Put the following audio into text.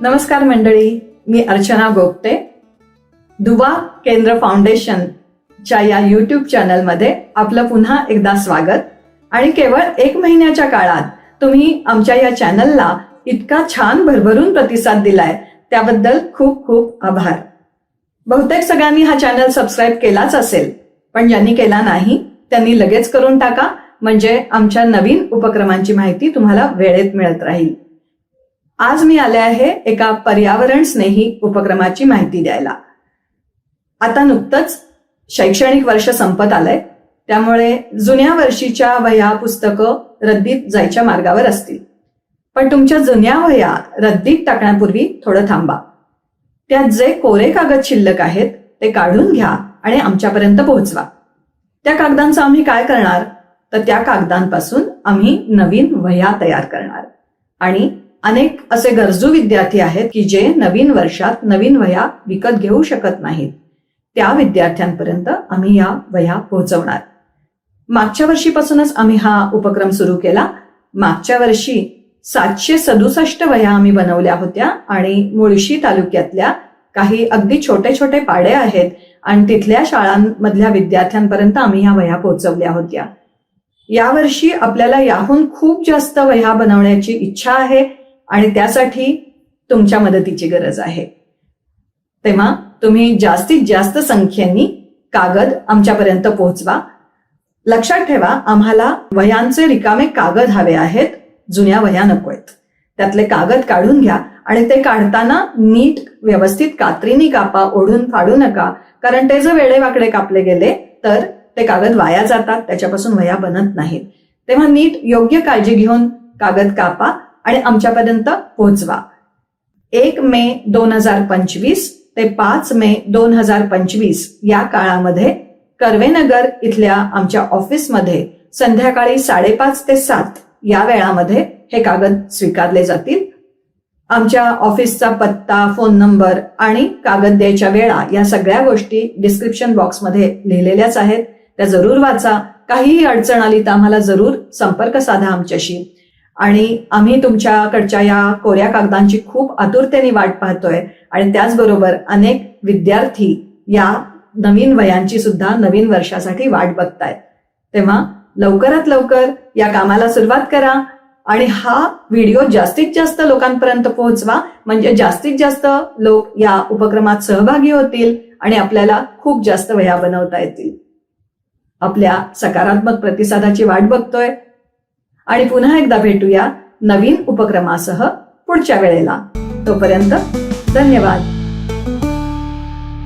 नमस्कार मंडळी मी अर्चना गोपते दुवा केंद्र फाउंडेशनच्या या युट्यूब चॅनलमध्ये आपलं पुन्हा एकदा स्वागत. आणि केवळ एक महिन्याच्या काळात तुम्ही आमच्या या चॅनलला इतका छान भरभरून प्रतिसाद दिलाय त्याबद्दल खूप खूप आभार. बहुतेक सगळ्यांनी हा चॅनल सबस्क्राईब केलाच असेल पण ज्यांनी केला नाही त्यांनी लगेच करून टाका म्हणजे आमच्या नवीन उपक्रमांची माहिती तुम्हाला वेळेत मिळत राहील. आज मी आले आहे एका पर्यावरण स्नेही उपक्रमाची माहिती द्यायला. आता नुकतंच शैक्षणिक वर्ष संपत आलंय. त्यामुळे जुन्या वर्षीच्या वह्या पुस्तकं रद्दीत जायच्या मार्गावर असतील. पण तुमच्या जुन्या वह्या रद्दीत टाकण्यापूर्वी थोडं थांबा. त्यात जे कोरे कागद शिल्लक आहेत ते काढून घ्या आणि आमच्यापर्यंत पोहोचवा. त्या कागदांचं आम्ही काय करणार? तर त्या कागदांपासून आम्ही नवीन वह्या तयार करणार. आणि अनेक असे गरजू विद्यार्थी आहेत की जे नवीन वर्षात नवीन वह्या विकत घेऊ शकत नाहीत. त्या विद्यार्थ्यांपर्यंत आम्ही या वह्या पोहोचवणार. मागच्या वर्षीपासूनच आम्ही हा उपक्रम सुरू केला. मागच्या वर्षी सातशे सदुसष्ट वह्या आम्ही बनवल्या होत्या आणि मुळशी तालुक्यातल्या काही अगदी छोटे छोटे पाडे आहेत आणि तिथल्या शाळांमधल्या विद्यार्थ्यांपर्यंत आम्ही ह्या वह्या पोहोचवल्या होत्या. यावर्षी आपल्याला याहून खूप जास्त वह्या बनवण्याची इच्छा आहे. आणि त्यासाठी तुमच्या मदतीची गरज आहे. तेव्हा तुम्ही जास्तीत जास्त संख्येने कागद आमच्यापर्यंत पोहोचवा. लक्षात ठेवा आम्हाला वह्यांचे रिकामे कागद हवे आहेत जुन्या वह्या नकोयत त्यातले कागद काढून घ्या आणि ते काढताना नीट व्यवस्थित कात्रीनी कापा ओढून फाडू नका. कारण ते जर वेडेवाकडे कापले गेले तर ते कागद वाया जातात त्याच्यापासून वह्या बनत नाहीत. तेव्हा नीट योग्य काळजी घेऊन कागद कापा आणि आमच्यापर्यंत पोहोचवा. एक मे दोन हजार पंचवीस ते पाच मे दोन हजार पंचवीस या काळामध्ये कर्वेनगर इथल्या आमच्या ऑफिसमध्ये संध्याकाळी साडेपाच ते सात या वेळामध्ये हे कागद स्वीकारले जातील. आमच्या ऑफिसचा पत्ता फोन नंबर आणि कागद द्यायच्या वेळा या सगळ्या गोष्टी डिस्क्रिप्शन बॉक्समध्ये लिहिलेल्याच आहेत. त्या जरूर वाचा. काहीही अडचण आली तर आम्हाला जरूर संपर्क साधा आमच्याशी. आणि आम्ही तुमच्याकडच्या या कोऱ्या कागदांची खूप आतुरतेने वाट पाहतोय. आणि त्याचबरोबर अनेक विद्यार्थी या नवीन वयांची सुद्धा नवीन वर्षासाठी वाट बघतायत. तेव्हा लवकरात लवकर या कामाला सुरुवात करा आणि हा व्हिडिओ जास्तीत जास्त लोकांपर्यंत पोहोचवा. म्हणजे जास्तीत जास्त लोक या उपक्रमात सहभागी होतील आणि आपल्याला खूप जास्त वया बनवता येतील. आपल्या सकारात्मक प्रतिसादाची वाट बघतोय. आणि पुन्हा एकदा भेटूया नवीन उपक्रमासह पुढच्या वेळेला. तोपर्यंत धन्यवाद.